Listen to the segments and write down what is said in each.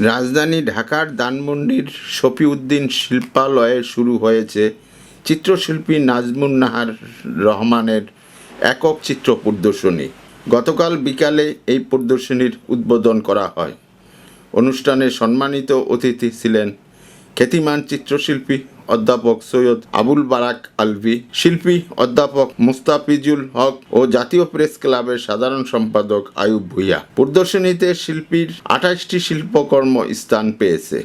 রাজধানী ঢাকার দানমন্ডির শফিউদ্দিন শিল্পালয়ে শুরু হয়েছে চিত্রশিল্পী নাজমুন নাহার রহমানের একক চিত্র প্রদর্শনী। গতকাল বিকালে এই প্রদর্শনীর উদ্বোধন করা হয়। অনুষ্ঠানে সম্মানিত অতিথি ছিলেন খ্যাতিমান চিত্রশিল্পী অধ্যাপক সৈয়দ আবুল বারাক আলভি, শিল্পী অধ্যাপক মুস্তাফিজুল হক ও জাতীয় প্রেস ক্লাবের সাধারণ সম্পাদক আয়ুব ভুইয়া। প্রদর্শনীতে শিল্পীর আঠাশটি শিল্পকর্ম স্থান পেয়েছে।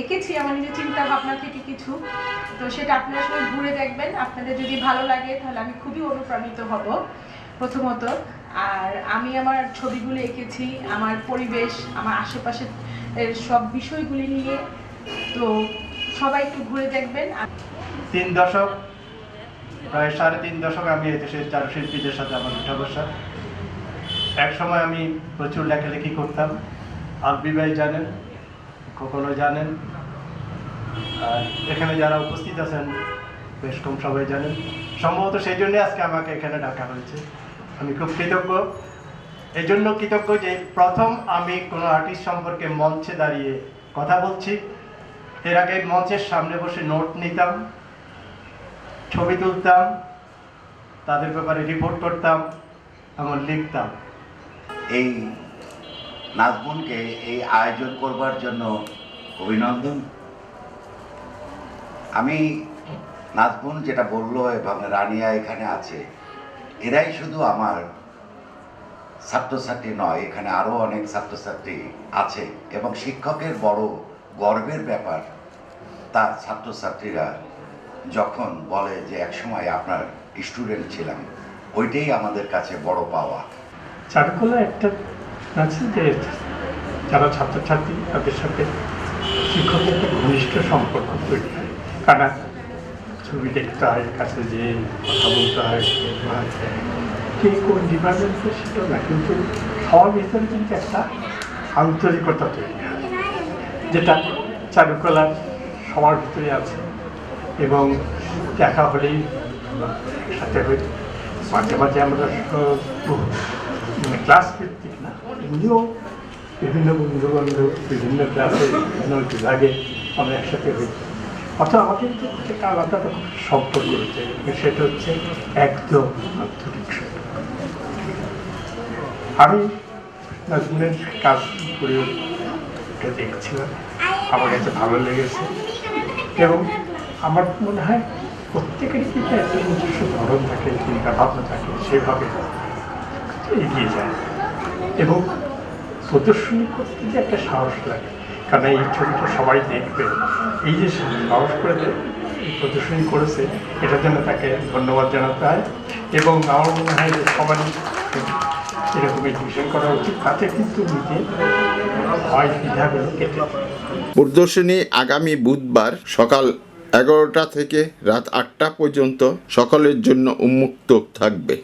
এঁকেছি আমার নিজের চিন্তা ভাবনা থেকে কিছু। তো সেটা আপনারা সবাই ঘুরে দেখবেন। আপনাদের যদি ভালো লাগে, তাহলে আমি খুবই অনুপ্রাণিত হব, প্রথমত। আর আমি আমার ছবিগুলো এঁকেছি, আমার পরিবেশ, আমার আশেপাশের সব বিষয়গুলি নিয়ে। তো সবাই একটু ঘুরে দেখবেন। তিন দশক, প্রায় সাড়ে তিন দশক আমি দেশের চারুশিল্পীদের সাথে আমার উঠা বসা এক সময় আমি প্রচুর লেখালেখি করতাম আলবি ভাই জানেন। কখনো জানেন? আর এখানে যারা উপস্থিত আছেন, বেশ কম সবাই জানেন। সম্ভবত সেই জন্যে আজকে আমাকে এখানে ডাকা হয়েছে। আমি খুব কৃতজ্ঞ। এই জন্য কৃতজ্ঞ যে প্রথম আমি কোনো আর্টিস্ট সম্পর্কে মঞ্চে দাঁড়িয়ে কথা বলছি। এর আগে মঞ্চের সামনে বসে নোট নিতাম, ছবি তুলতাম, তাদের ব্যাপারে রিপোর্ট করতাম এমন লিখতাম। এই নাজমুনকে এই আয়োজন করবার জন্য অভিনন্দন। আমি নাজমুন যেটা বলল এবং রানিয়া এখানে আছে, এরাই শুধু আমার ছাত্রছাত্রী নয়, এখানে আরও অনেক ছাত্রছাত্রী আছে এবং শিক্ষকের বড় গর্বের ব্যাপার, তার ছাত্রছাত্রীরা যখন বলে যে একসময় আপনার স্টুডেন্ট ছিলাম, ওইটাই আমাদের কাছে বড় পাওয়া। চারুকলা একটা আছে যে যারা ছাত্রছাত্রী, তাদের সাথে শিক্ষকের একটা ঘনিষ্ঠ সম্পর্ক তৈরি হয়। কারণ ছবি দেখতে হয়, কাছে যে কথা বলতে হয় কে কোন ডিপার্টমেন্টে সেটাও না, কিন্তু সবার ভিতরে কিন্তু একটা আন্তরিকতা তৈরি হয়, যেটা চারুকলার সবার ভিতরে আছে এবং দেখা হলেই সাথে হই। মাঝে মাঝে আমরা ক্লাস ভিত্তিক না এমনিও বিভিন্ন বন্ধু বান্ধব বিভিন্ন ক্লাসে বিভাগে আমরা একসাথে হই অর্থাৎ আমাদের কিন্তু একটা আলাদা রকম সম্পর্ক রয়েছে সেটা হচ্ছে একদম আন্তরিক আমি নাজমুনের কাজ করে দেখছিলাম, আমার কাছে ভালো লেগেছে। এবং আমার মনে হয় প্রত্যেকের কিন্তু একটা নিজস্ব ধরন থাকে চিন্তা ভাবনা থাকে, সেভাবে এগিয়ে যায়। এবং প্রদর্শনী করতে যে একটা সাহস লাগে। কারণ এই ছবিটা সবাই দেখবে। এই যে সাহস করে প্রদর্শনী করেছে এটার জন্য তাকে ধন্যবাদ জানাতে হয় এবং আমার মনে হয় যে সবারই এরকম এডমিশন করা উচিত। তাতে কিন্তু নিজে দ্বিধাগুলো কেটে প্রদর্শনী আগামী বুধবার সকাল এগারোটা থেকে রাত আটটা পর্যন্ত সকলের জন্য উন্মুক্ত থাকবে।